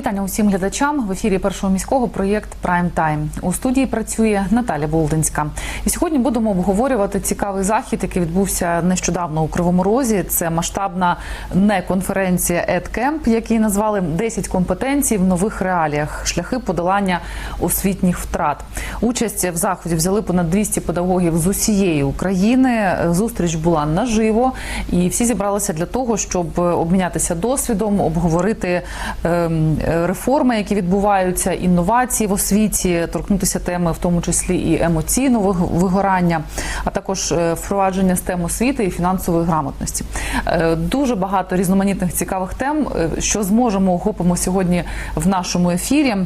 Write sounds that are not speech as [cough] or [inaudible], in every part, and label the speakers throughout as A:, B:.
A: Вітання усім глядачам в ефірі першого міського проєкт Прайм Тайм. У студії працює Наталя Болдинська. І сьогодні будемо обговорювати цікавий захід, який відбувся нещодавно у Кривому Розі. Це масштабна не конференція EdCamp, який назвали «10 компетенцій в нових реаліях. Шляхи подолання освітніх втрат. Участь в заході взяли понад 200 педагогів з усієї України. Зустріч була наживо, і всі зібралися для того, щоб обмінятися досвідом, обговорити ем, реформи, які відбуваються, інновації в освіті, торкнутися теми, в тому числі і емоційного вигорання, а також е, впровадження STEM освіти і фінансової грамотності. Е, Дуже багато різноманітних цікавих тем, е, що зможемо охопимо сьогодні в нашому ефірі.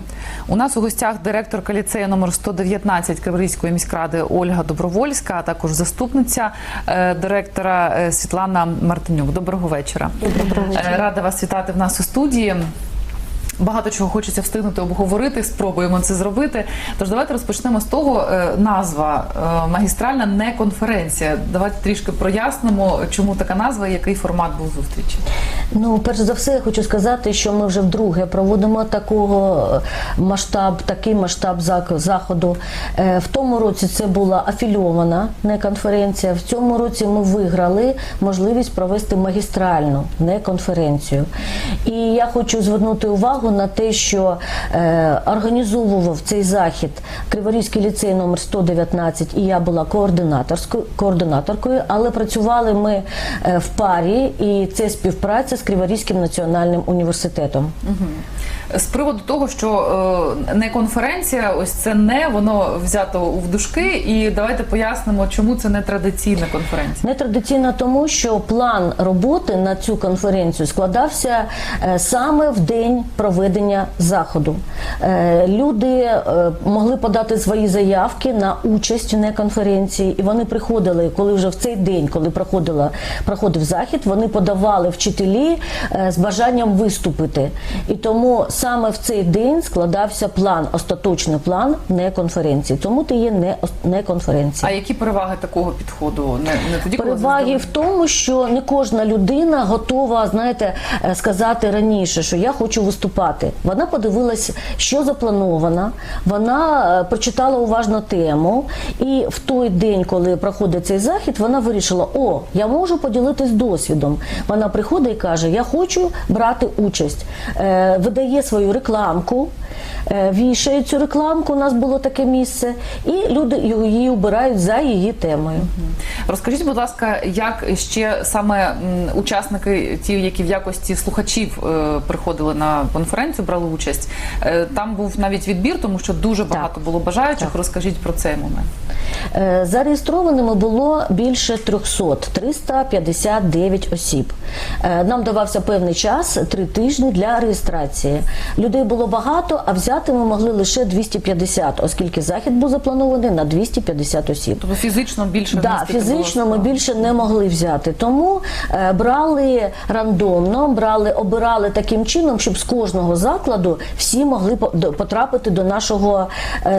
A: У нас у гостях директорка ліцею номер 119 Криворізької міськради Ольга Добровольська, а також заступниця е, директора е, Світлана Мартинюк. Доброго вечора.
B: Доброго вечора.
A: Е, Рада вас вітати в нас у студії. Багато чого хочеться встигнути обговорити, спробуємо це зробити. Тож давайте розпочнемо з того. е, Назва е, магістральна не конференція. Давайте трішки прояснимо, чому така назва і який формат був зустрічі.
B: Ну, перш за все, я хочу сказати, що ми вже вдруге проводимо такого е, масштаб, такий масштаб заходу. В тому році це була афільована не конференція. В цьому році ми виграли можливість провести магістральну не конференцію. І я хочу звернути увагу на те, що е, організовував цей захід Криворізький ліцей номер 119 і я була координаторською координаторкою, але працювали ми е, в парі, і це співпраця з Криворізьким національним університетом.
A: З приводу того, що е, не конференція, ось це не воно взято в дужки. І давайте пояснимо, чому це не традиційна конференція.
B: Нетрадиційно тому, що план роботи на цю конференцію складався е, саме в день проведення заходу. Е, Люди е, могли подати свої заявки на участь на конференції, і вони приходили, коли вже в цей день, коли проходила проходив захід, вони подавали вчителі е, з бажанням виступити. І тому саме в цей день складався план, остаточний план не конференції. Тому ти є не, не конференція.
A: А які переваги такого підходу? Не, не тоді,
B: Переваги в тому, що не кожна людина готова, знаєте, сказати раніше, що я хочу виступати. Вона подивилась, що заплановано, вона е, прочитала уважно тему, і в той день, коли проходить цей захід, вона вирішила: о, я можу поділитись досвідом. Вона приходить і каже: Я хочу брати участь, Е, видає свою рекламку. Е, Вішає цю рекламку, у нас було таке місце, і люди її обирають за її темою.
A: Розкажіть, будь ласка, як ще саме учасники, ті, які в якості слухачів е, приходили на конференцію, брали участь. Е, там був навіть відбір, тому що дуже багато було бажаючих. Розкажіть про цей момент.
B: Е, Зареєстрованими було більше 300, 359 осіб. Е, Нам давався певний час, три тижні для реєстрації. Людей було багато, а взяти ми могли лише 250, оскільки захід був запланований на 250 осіб.
A: Тобто фізично більше
B: Да,
A: було
B: фізично ми більше не могли взяти. Тому е, брали рандомно, брали, обирали таким чином, щоб з кожного закладу всі могли по- потрапити до нашого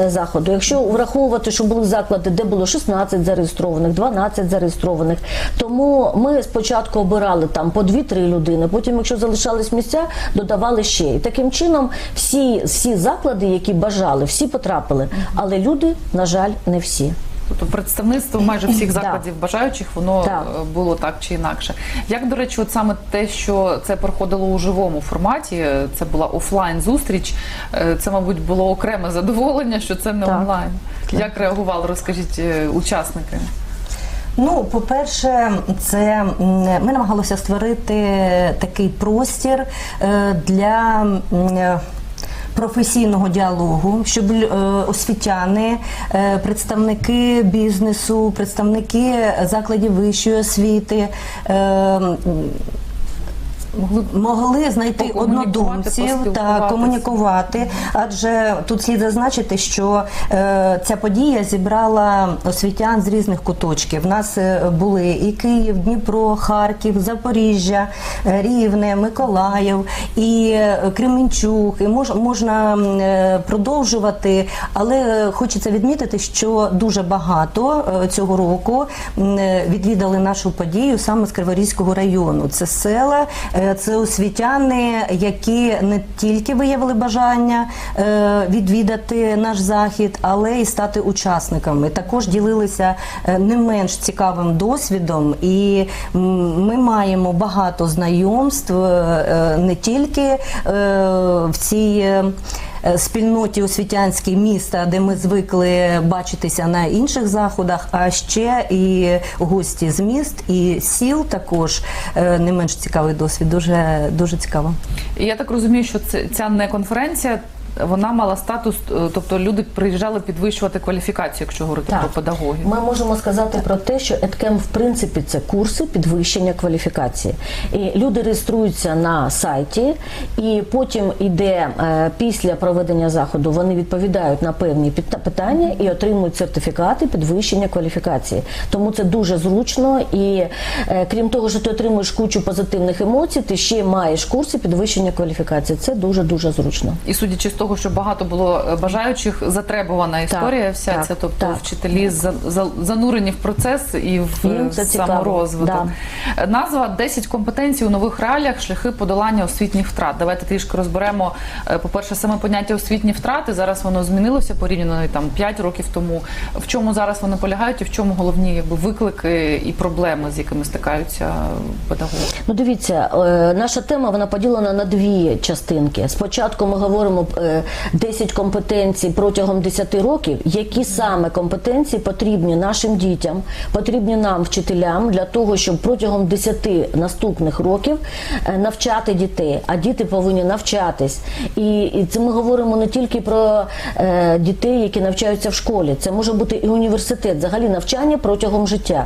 B: заходу. Якщо враховувати, що були заклади, де було 16 зареєстрованих, 12 зареєстрованих, тому ми спочатку обирали там по 2-3 людини. Потім, якщо залишались місця, додавали ще. І таким чином всі, всі заклади, які бажали, всі потрапили. Але люди, на жаль, не всі.
A: Тобто представництво майже всіх [clears throat] закладів бажаючих воно
B: Так.
A: е, було так чи інакше. Як до речі, от саме те, що це проходило у живому форматі, е, це була офлайн зустріч. е, Це, мабуть, було окреме задоволення, що це не
B: Так.
A: онлайн. Як реагували, розкажіть учасники?
C: Ну, по-перше, це ми намагалися створити такий простір для. Професійного діалогу, щоб е, освітяни, е, представники бізнесу, представники закладів вищої освіти е,
A: Могли
C: знайти однодумців та комунікувати. Адже тут слід зазначити, що е, ця подія зібрала освітян з різних куточків. У нас е, були і Київ, Дніпро, Харків, Запоріжжя, е, Рівне, Миколаїв і е, Кременчук. І мож, можна е, продовжувати, але хочеться відмітити, що дуже багато е, цього року е, відвідали нашу подію саме з Криворізького району. Це села. Е, Це освітяни, які не тільки виявили бажання е, відвідати наш захід, але й стати учасниками. Також ділилися е, не менш цікавим досвідом, і ми маємо багато знайомств не тільки в цій. Е, Спільноті освітянській міста, де ми звикли бачитися на інших заходах, а ще і гості з міст і сіл також е, не менш цікавий досвід. Дуже дуже цікаво.
A: Я так розумію, що це ця не конференція. Вона мала статус, е, тобто люди приїжджали підвищувати кваліфікацію, якщо говорити
B: Так.
A: про педагогів.
B: Ми можемо сказати про те, що еткем в принципі це курси підвищення кваліфікації. І люди реєструються на сайті, і потім іде е, після проведення заходу. Вони відповідають на певні питання і отримують сертифікати підвищення кваліфікації. Тому це дуже зручно. І е, крім того, що ти отримуєш кучу позитивних емоцій, ти ще маєш курси підвищення кваліфікації. Це дуже дуже зручно.
A: І судячи з того, що багато було е, бажаючих, затребувана історія вся
B: так,
A: ця, тобто
B: так.
A: вчителі за- за- занурені в процес і в е, саморозвиток. Е, Назва 10 компетенцій у нових реаліях, шляхи подолання освітніх втрат. Давайте трішки розберемо. По-перше, саме поняття освітні втрати. Зараз воно змінилося порівняно там 5 років тому. В чому зараз вони полягають і в чому головні якби виклики і проблеми, з якими стикаються педагоги?
B: Ну, дивіться, наша тема вона поділена на дві частинки. Спочатку ми говоримо 10 компетенцій протягом 10 років, які саме компетенції потрібні нашим дітям, потрібні нам, вчителям, для того, щоб протягом 10 наступних років е, навчати дітей. А діти повинні навчатись. І, це ми говоримо не тільки про е, дітей, які навчаються в школі. Це може бути і університет, взагалі навчання протягом життя.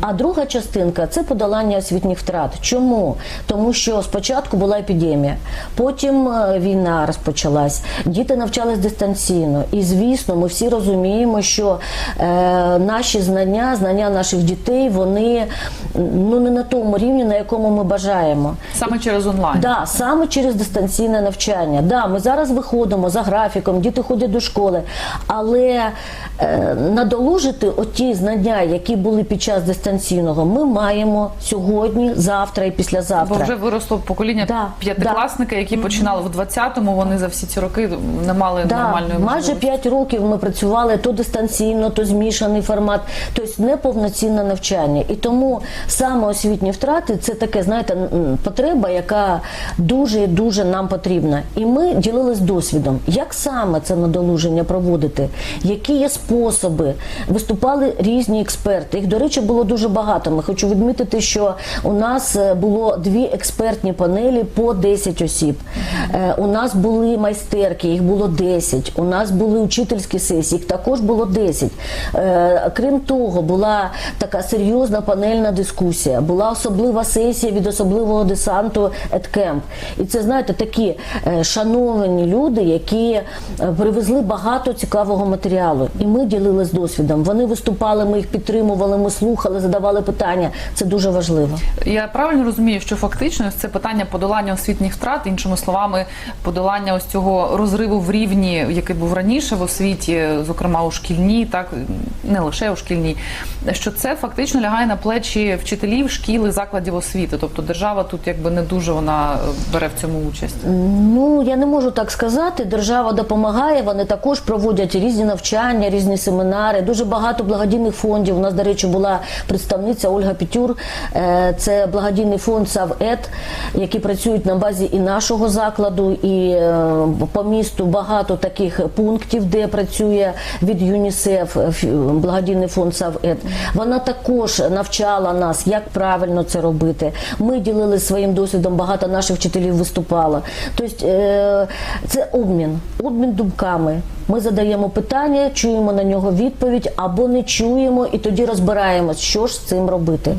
B: А друга частинка це подолання освітніх втрат. Чому? Тому що спочатку була епідемія, потім е, війна розпочалась, діти навчались дистанційно. І звісно, ми всі розуміємо, що е, наші знання, знання наших дітей, вони ну не на тому рівні, на якому ми бажаємо.
A: Саме через онлайн.
B: Да, саме через дистанційне навчання. Да, ми зараз виходимо за графіком, діти ходять до школи, але е, надолужити оті знання, які були під час дистанційного, ми маємо сьогодні, завтра і
A: Бо
B: післязавтра.
A: вже виросло покоління
B: Да,
A: п'ятикласники, які починали в 20-му, вони за всі ці роки не мали
B: Да,
A: нормальної
B: майже
A: можливості.
B: 5 років ми працювали то дистанційно, то змішаний формат, тобто неповноцінне навчання. І тому саме освітні втрати це таке, знаєте, потреба, яка дуже і дуже нам потрібна. І ми ділились досвідом, як саме це надолуження проводити, які є способи. Виступали різні експерти. Їх, до речі, було дуже багато. Ми хочу відмітити, що у нас е, було дві експертні панелі по 10 осіб. Е, У нас були майстерки, їх було 10. У нас були учительські сесії, їх також було 10. Е, Крім того, була така серйозна панельна дискусія, була особлива сесія від особливого десанту Едкемп. І це, знаєте, такі е, шановані люди, які е, привезли багато цікавого матеріалу. І ми ділились досвідом. Вони виступали, ми їх підтримували, ми слухали, задавали питання. Це дуже важливо.
A: Я правильно розумію, що фактично це питання подолання освітніх втрат, іншими словами, подолання ось цього розриву в рівні, який був раніше в освіті, зокрема у шкільній, так не лише у шкільній, що це фактично лягає на плечі вчителів, шкіл і закладів освіти. Тобто держава тут якби не дуже вона е, бере в цьому участь.
B: Ну я не можу так сказати. Держава допомагає. Вони також проводять різні навчання, різні семінари. Дуже багато благодійних фондів. У нас, до речі, була представниця Ольга Пітюр. Е, Це благодійний фонд САВЕД, які працюють на базі і нашого закладу, і е, по місту багато таких пунктів, де працює від ЮНІСЕФ е, благодійний фонд САВЕД. Вона також навчала нас, як правильно це робити. Ми ділилися своїм досвідом. Багато наших вчителів виступало. Тобто е, це обмін, обмін думками. Ми задаємо питання, чуємо на нього відповідь або не чуємо, і тоді розбираємось, що ж з цим робити.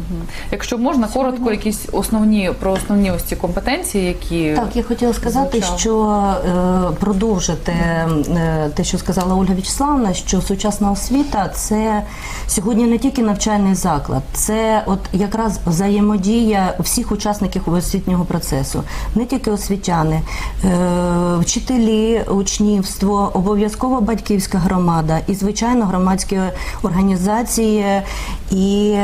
A: Якщо можна, коротко, якісь основні про основні ось ці компетенції, які
C: Так, я хотіла сказати,
A: звучали.
C: що е, продовжити е, те, що сказала Ольга Вячеславовна, що сучасна освіта це сьогодні не тільки навчальний заклад, це от якраз взаємодія всіх учасників освітнього процесу, не тільки освітяни, е, вчителі, учнівство, обов'язково обов'язково батьківська громада і, звичайно, громадські організації. І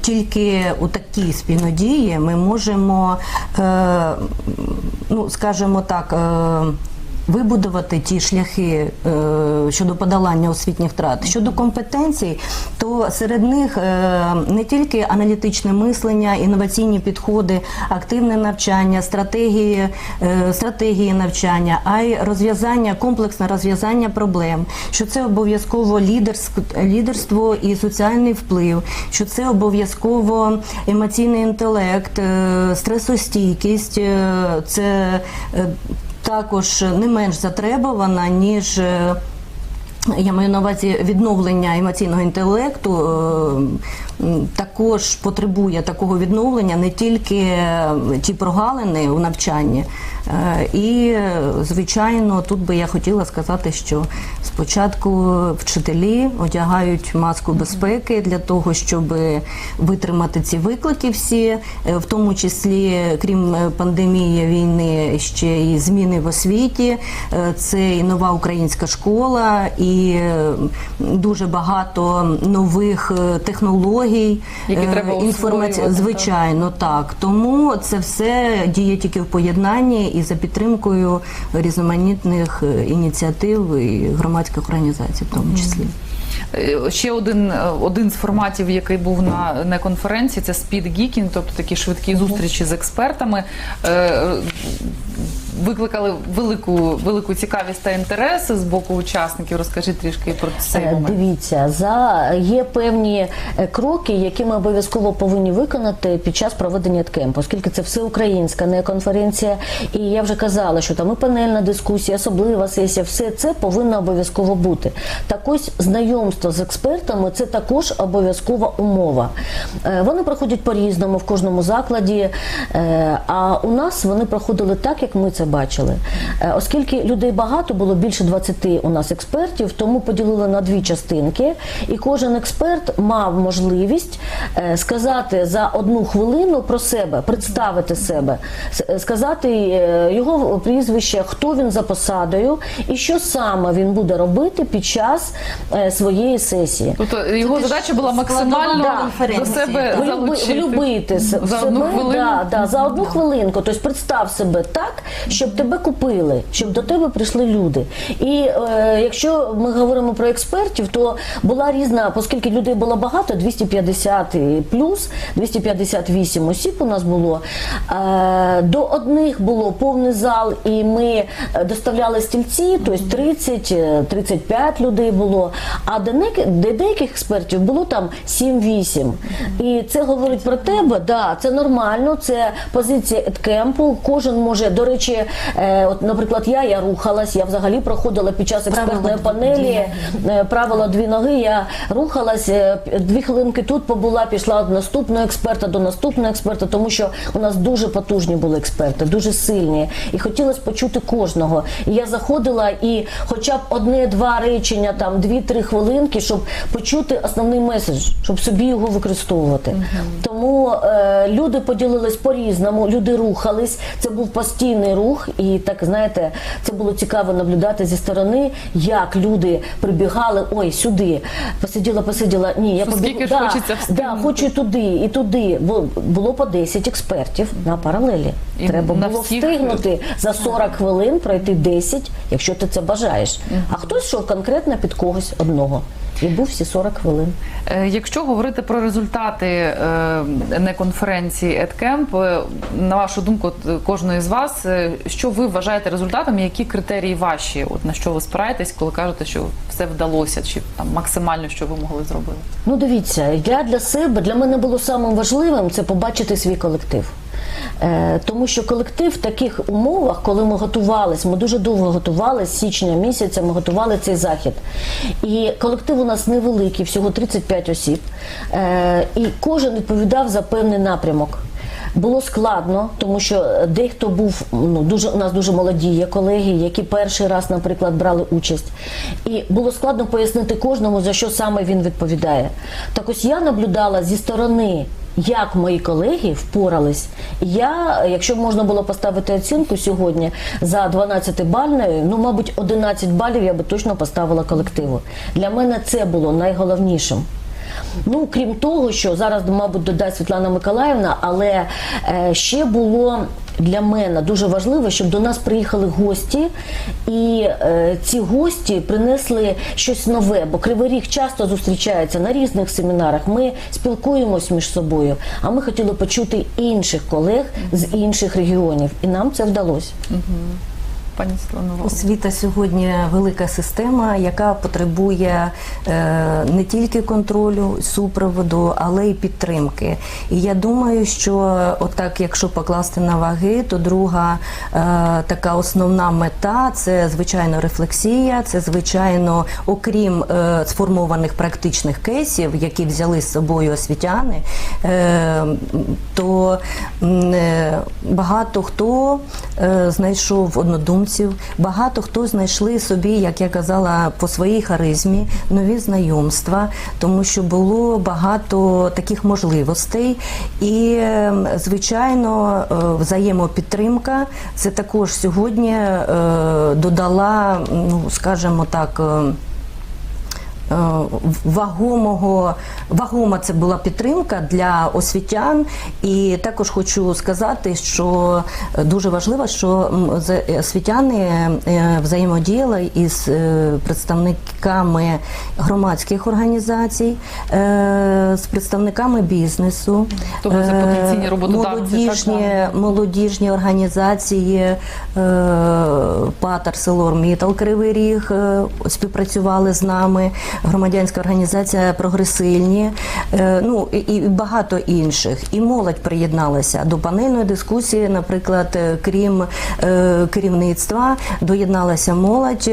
C: тільки у такій спільнодії ми можемо, е, ну скажімо так. Вибудувати ті шляхи е, щодо подолання освітніх втрат. Щодо компетенцій, то серед них е, не тільки аналітичне мислення, інноваційні підходи, активне навчання, стратегії, е, стратегії навчання, а й розв'язання, комплексне розв'язання проблем. Що це обов'язково лідерск- лідерство і соціальний вплив, що це обов'язково емоційний інтелект, е, стресостійкість, е, це е, також не менш затребувана, ніж е, я маю на увазі відновлення емоційного інтелекту. е, Також потребує такого відновлення не тільки е, ті прогалини у навчанні. Е, І, звичайно, тут би я хотіла сказати, що спочатку вчителі одягають маску безпеки для того, щоб витримати ці виклики всі, в тому числі, крім пандемії війни, ще і зміни в освіті. Це і нова українська школа, і е, дуже багато нових е, технологій,
A: Які
C: е,
A: треба
C: звичайно, так. Тому це все діє тільки в поєднанні і за підтримкою різноманітних ініціатив і громадських організацій, в тому числі.
A: Ще один, один з форматів, який був на, на конференції, це geeking, тобто такі швидкі зустрічі з експертами. Викликали велику, велику цікавість та інтерес з боку учасників. Розкажіть трішки про цей
B: Е,
A: момент.
B: Дивіться, за є певні е, кроки, які ми обов'язково повинні виконати під час проведення ткемпу, оскільки це всеукраїнська не конференція. І я вже казала, що там і панельна дискусія, особлива сесія, все це повинно обов'язково бути. Так ось знайомство з експертами це також обов'язкова умова. Е, Вони проходять по-різному в кожному закладі, а у нас вони проходили так, як ми це бачили. Е, Оскільки людей багато, було більше 20 у нас експертів, тому поділили на дві частинки, і кожен експерт мав можливість е, сказати за одну хвилину про себе, представити себе, е, сказати його прізвище, хто він за посадою і що саме він буде робити під час своєї сесії.
A: Тобто його задача була максимально до себе залучити.
B: влюбити
A: за
B: себе,
A: одну хвилину.
B: Да, да, за одну хвилинку. Тобто представ себе так, щоб тебе купили, щоб до тебе прийшли люди. І е, якщо ми говоримо про експертів, то була різна, оскільки людей було багато, 250 і плюс, 258 осіб у нас було. Е, до одних було повний зал, і ми доставляли стільці, тобто 30, е, 35 людей було. А до деяких експертів було там 7-8. І це говорить про тебе, да, це нормально, це позиція еткемпу. Кожен може, до речі, е, от, наприклад, я, я рухалась, я взагалі проходила під час експертної панелі е, правило дві ноги. Я рухалась е, дві хвилинки тут побула, пішла до наступного експерта, до наступного експерта, тому що у нас дуже потужні були експерти, дуже сильні. І хотілося почути кожного. І я заходила і хоча б одне-два речення, там дві-три хвилинки, щоб почути основний меседж, щоб собі його використовувати. Тому е, люди поділились по-різному, люди рухались. Це був постійний рух, і так знаєте, це було цікаво наблюдати зі сторони, як люди прибігали. Ой, сюди посиділа, посиділа. Ні, я побігла. Да,
A: хочеться
B: да, хочу туди, і туди. Бо було по 10 експертів на паралелі.
A: І
B: Треба
A: на
B: було
A: всіх-
B: встигнути за 40 хвилин пройти 10, якщо ти це бажаєш. А хтось йшов конкретно під когось одного. І був всі 40 хвилин.
A: Е, Якщо говорити про результати е, не конференції EdCamp, е, на вашу думку, кожної з вас, е, що ви вважаєте результатами, які критерії ваші? От на що ви спираєтесь, коли кажете, що все вдалося, чи там максимально що ви могли зробити?
B: Ну, дивіться, я для себе, для мене було самим важливим це побачити свій колектив. Е, тому що колектив в таких умовах, коли ми готувалися, ми дуже довго готувалися, з січня місяця ми готували цей захід. І колектив у нас невеликий, всього 35 осіб. Е, і кожен відповідав за певний напрямок. Було складно, тому що дехто був ну дуже у нас дуже молоді є колеги, які перший раз, наприклад, брали участь, і було складно пояснити кожному за що саме він відповідає. Так ось я наблюдала зі сторони як мої колеги впорались. Я, якщо можна було поставити оцінку сьогодні за 12 бальною, ну, мабуть, 11 балів я би точно поставила колективу. Для мене це було найголовнішим. Ну, крім того, що зараз, мабуть, додасть Світлана Миколаївна, але е, ще було для мене дуже важливо, щоб до нас приїхали гості, і е, ці гості принесли щось нове, бо Кривий Ріг часто зустрічається на різних семінарах. Ми спілкуємось між собою, а ми хотіли почути інших колег з інших регіонів, і нам це вдалося.
A: Пані Світлано,
C: Освіта сьогодні велика система, яка потребує е, не тільки контролю, супроводу, але й підтримки. І я думаю, що отак, якщо покласти на ваги, то друга е, така основна мета це звичайно рефлексія, це звичайно, окрім е, сформованих практичних кейсів, які взяли з собою освітяни, то багато хто знайшов однодумців, багато хто знайшли собі, як я казала, по своїй харизмі нові знайомства, тому що було багато таких можливостей. І, е, звичайно, е, взаємопідтримка це також сьогодні е, додала, ну скажімо так. Е, е, вагомого вагома це була підтримка для освітян. І також хочу сказати, що дуже важливо, що з- освітяни е, взаємодіяли із е, представниками громадських організацій, е, з представниками бізнесу,
A: Тобто це
C: е, молодіжні,
A: так,
C: молодіжні організації е, Патер Селор Мітал Кривий Ріг е, співпрацювали з нами, громадянська організація Прогресильні, е, ну і, багато інших. І молодь приєдналася до панельної дискусії, наприклад, е, крім е, керівництва, доєдналася молодь.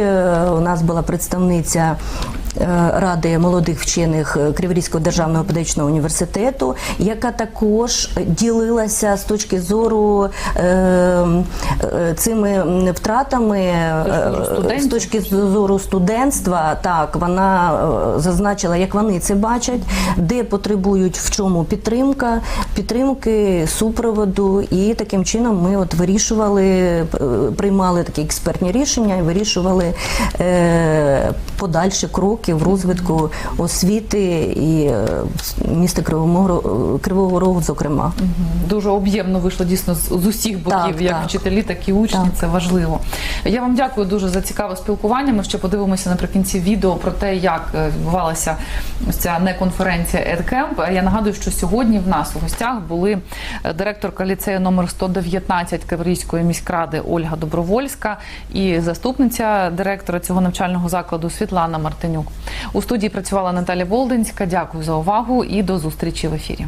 C: У нас була представниця. Е, Ради молодих вчених е, Криворізького державного педагогічного університету, яка також ділилася з точки зору е, цими втратами з точки зору студентства. Так вона зазначила, як вони це бачать, де потребують в чому підтримка, підтримки, супроводу. І таким чином ми от вирішували, приймали такі експертні рішення і вирішували подальші кроки в розвитку освіти і е, міста Кривого Рогу- Кривого Рогу, зокрема.
A: Дуже об'ємно вийшло дійсно з, усіх боків,
C: Так,
A: як
C: так.
A: вчителі, так і учні.
C: Так.
A: Це важливо. Я вам дякую дуже за цікаве спілкування. Ми ще подивимося наприкінці відео про те, як е, відбувалася ось ця не конференція EdCamp. Я нагадую, що сьогодні в нас у гостях були е, директорка ліцею номер 119 Криворізької міськради Ольга Добровольська і заступниця директора цього навчального закладу Світлана Мартинюк. У студії працювала Наталя Болдинська. Дякую за увагу і до зустрічі в ефірі.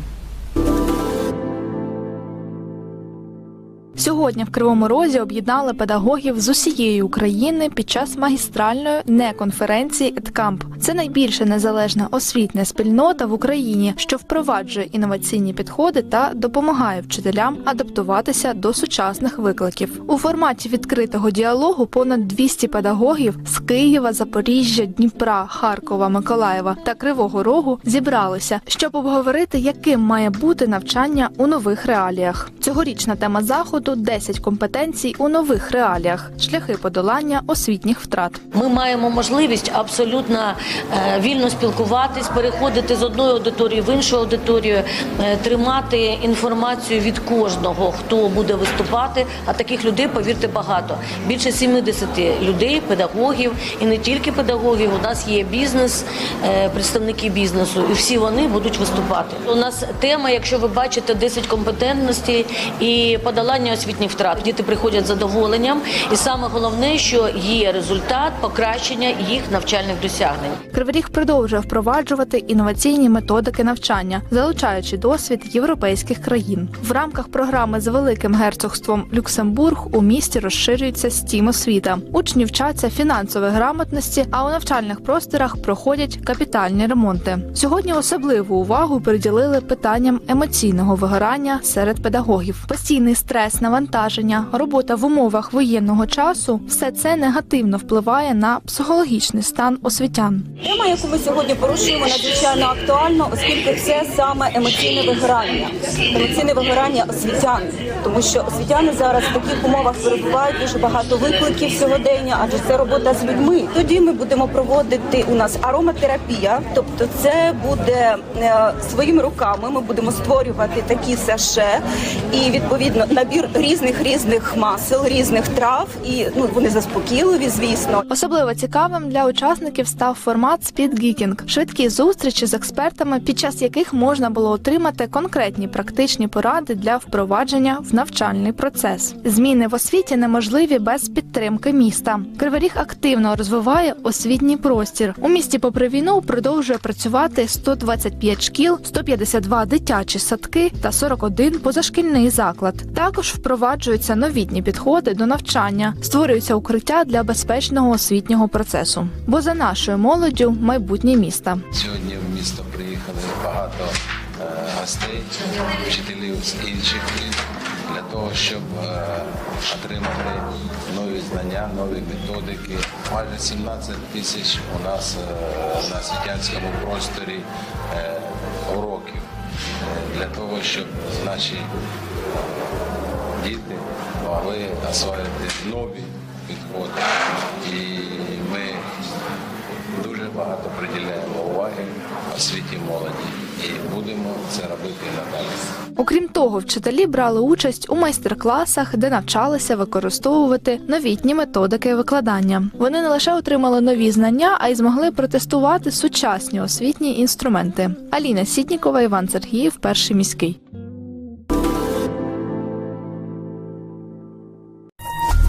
D: Сьогодні в Кривому Розі об'єднали педагогів з усієї України під час магістральної неконференції «Едкамп». Це найбільша незалежна освітня спільнота в Україні, що впроваджує інноваційні підходи та допомагає вчителям адаптуватися до сучасних викликів. У форматі відкритого діалогу понад 200 педагогів з Києва, Запоріжжя, Дніпра, Харкова, Миколаєва та Кривого Рогу зібралися, щоб обговорити, яким має бути навчання у нових реаліях. Цьогорічна тема заходу 10 компетенцій у нових реаліях, шляхи подолання освітніх втрат.
B: Ми маємо можливість абсолютно е, вільно спілкуватись, переходити з одної аудиторії в іншу аудиторію, е, тримати інформацію від кожного, хто буде виступати. А таких людей, повірте, багато. Більше 70 людей, педагогів і не тільки педагогів. У нас є бізнес, е, представники бізнесу, і всі вони будуть виступати. У нас тема, якщо ви бачите, 10 компетентностей і подолання освітніх втрат. Діти приходять з задоволенням, і саме головне, що є результат покращення їх навчальних досягнень.
D: Кривий продовжує впроваджувати інноваційні методики навчання, залучаючи досвід європейських країн. В рамках програми з великим герцогством Люксембург у місті розширюється стім освіта. Учні вчаться фінансової грамотності, а у навчальних просторах проходять капітальні ремонти. Сьогодні особливу увагу приділили питанням емоційного вигорання серед педагогів. Постійний стрес, навантаження, робота в умовах воєнного часу все це негативно впливає на психологічний стан освітян.
E: Тема, яку ми сьогодні порушуємо, надзвичайно актуальна, оскільки це саме емоційне вигорання, емоційне вигорання освітян, тому що освітяни зараз в таких умовах перебувають дуже багато викликів сьогодення, адже це робота з людьми. Тоді ми будемо проводити у нас ароматерапія, тобто це буде е, своїми руками. Ми будемо створювати такі саше і відповідно набір різних різних масел, різних трав, і ну вони заспокійливі, звісно.
D: Особливо цікавим для учасників став формат спідгікінг – швидкі зустрічі з експертами, під час яких можна було отримати конкретні практичні поради для впровадження в навчальний процес. Зміни в освіті неможливі без підтримки міста. Кривий Ріг активно розвиває освітній простір. У місті, попри війну, продовжує працювати 125 шкіл, 152 дитячі садки та 41 позашкільний заклад. Також впроваджуються новітні підходи до навчання, створюються укриття для безпечного освітнього процесу. Бо за нашою молоддю майбутнє міста.
F: Сьогодні в місто приїхали багато е, гостей, вчителів з інших міст для того, щоб е, отримати нові знання, нові методики. Майже 17 тисяч у нас е, на світянському просторі уроків для того, щоб наші діти могли освоїти нові підходи. І ми дуже багато приділяємо уваги освіті молоді і будемо це робити надалі.
D: Окрім того, вчителі брали участь у майстер-класах, де навчалися використовувати новітні методики викладання. Вони не лише отримали нові знання, а й змогли протестувати сучасні освітні інструменти. Аліна Сітнікова, Іван Сергіїв, перший міський.